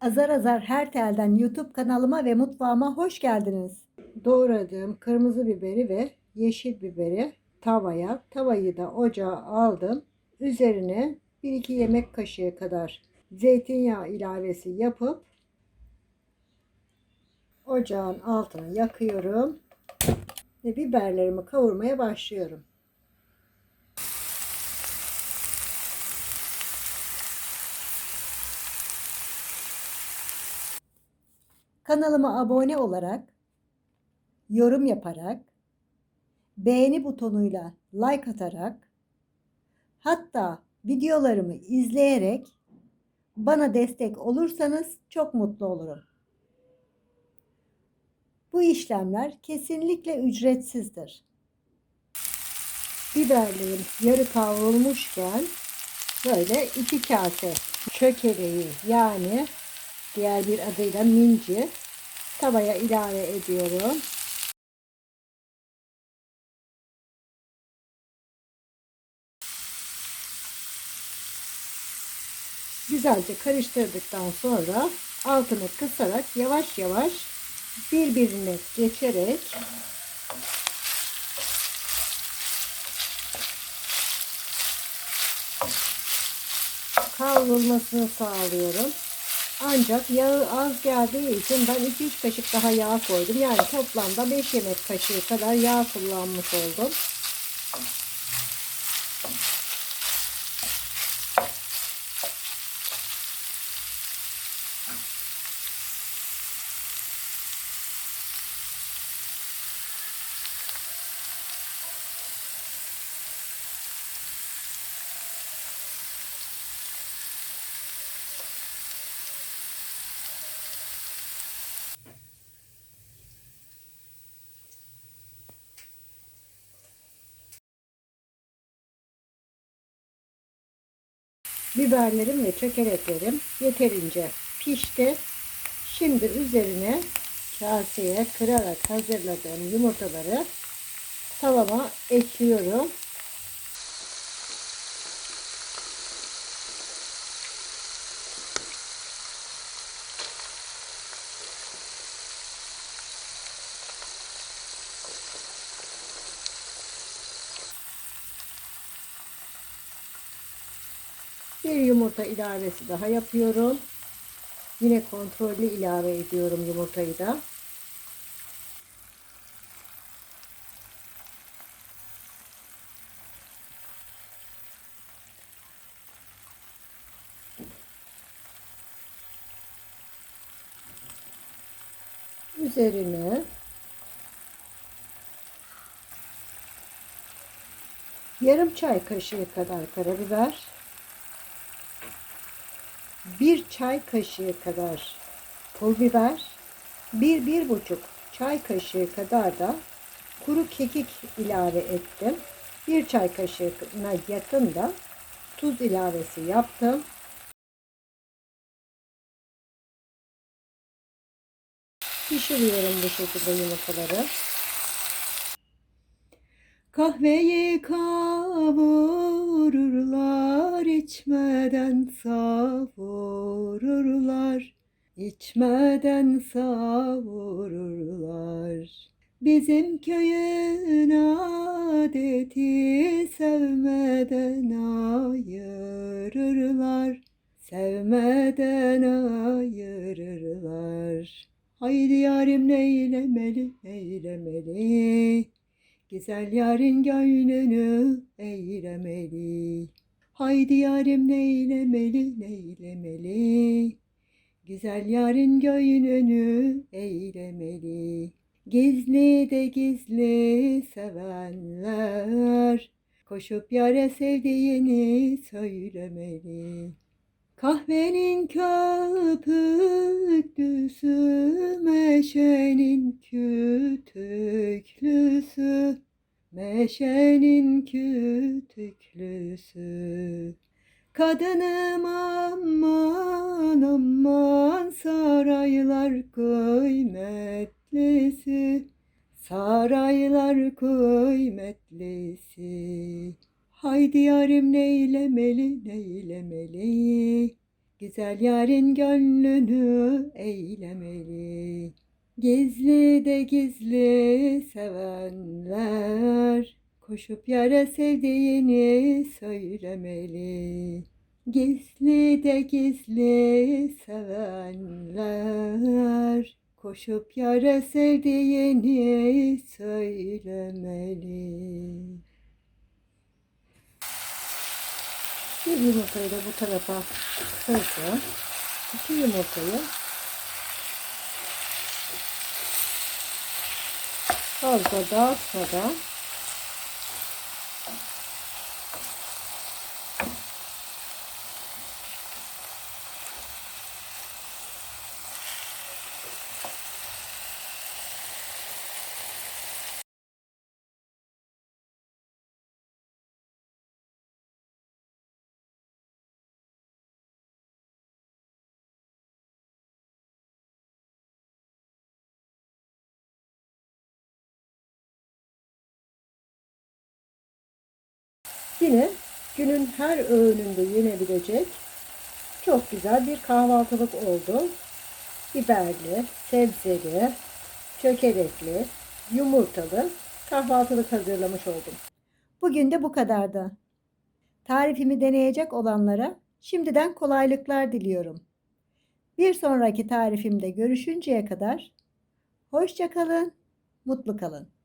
Azar Azar Her Tel'den YouTube kanalıma ve mutfağıma hoş geldiniz. Doğradığım kırmızı biberi ve yeşil biberi tavaya, tavayı da ocağa aldım. Üzerine 1-2 yemek kaşığı kadar zeytinyağı ilavesi yapıp ocağın altını yakıyorum ve biberlerimi kavurmaya başlıyorum. Kanalıma abone olarak, yorum yaparak, beğeni butonuyla like atarak, hatta videolarımı izleyerek bana destek olursanız çok mutlu olurum. Bu işlemler kesinlikle ücretsizdir. Biberlerim yarı kavrulmuşken böyle iki kase çökeleği yani diğer bir adıyla minci tavaya ilave ediyorum. Güzelce karıştırdıktan sonra altını kısarak yavaş yavaş birbirine geçerek kavrulmasını sağlıyorum. Ancak yağı az geldiği için ben 2-3 kaşık daha yağ koydum. Yani toplamda 5 yemek kaşığı kadar yağ kullanmış oldum. Biberlerim ve çökeleklerim yeterince pişti. Şimdi üzerine kaseye kırarak hazırladığım yumurtaları tavama ekliyorum. Bir yumurta ilavesi daha yapıyorum. Yine kontrollü ilave ediyorum yumurtayı da. Üzerine yarım çay kaşığı kadar karabiber bir çay kaşığı kadar pul biber, bir bir buçuk çay kaşığı kadar da kuru kekik ilave ettim. Bir çay kaşığına yakın da tuz ilavesi yaptım. Pişiriyorum bu şekilde yumurtaları. Kahveyi kavururlar, içmeden savururlar, içmeden savururlar. Bizim köyün adeti sevmeden ayırırlar, sevmeden ayırırlar. Haydi yarim neylemeli, neylemeli. Güzel yarın gönlünü eylemeli. Haydi yarim neylemeli, neylemeli. Güzel yarın gönlünü eylemeli. Gizli de gizli sevenler koşup yare sevdiğini söylemeli. Kahvenin köpüklüsü, meşenin kütüklüsü, meşenin kütüklüsü. Kadınım aman aman saraylar kıymetlisi, saraylar kıymetlisi. Haydi yarim neylemeli neylemeli Güzel yarın gönlünü eylemeli. Gizli de gizli sevenler koşup yara sevdiğini söylemeli. Gizli de gizli sevenler koşup yara sevdiğini söylemeli. Bir yumurtayı da bu tarafa kırdım. İki yumurtayı fazla dağıtmadan Yine günün her öğününde yenebilecek çok güzel bir kahvaltılık oldu. Biberli, sebzeli, çökelekli, yumurtalı kahvaltılık hazırlamış oldum. Bugün de bu kadardı. Tarifimi deneyecek olanlara şimdiden kolaylıklar diliyorum. Bir sonraki tarifimde görüşünceye kadar hoşça kalın, mutlu kalın.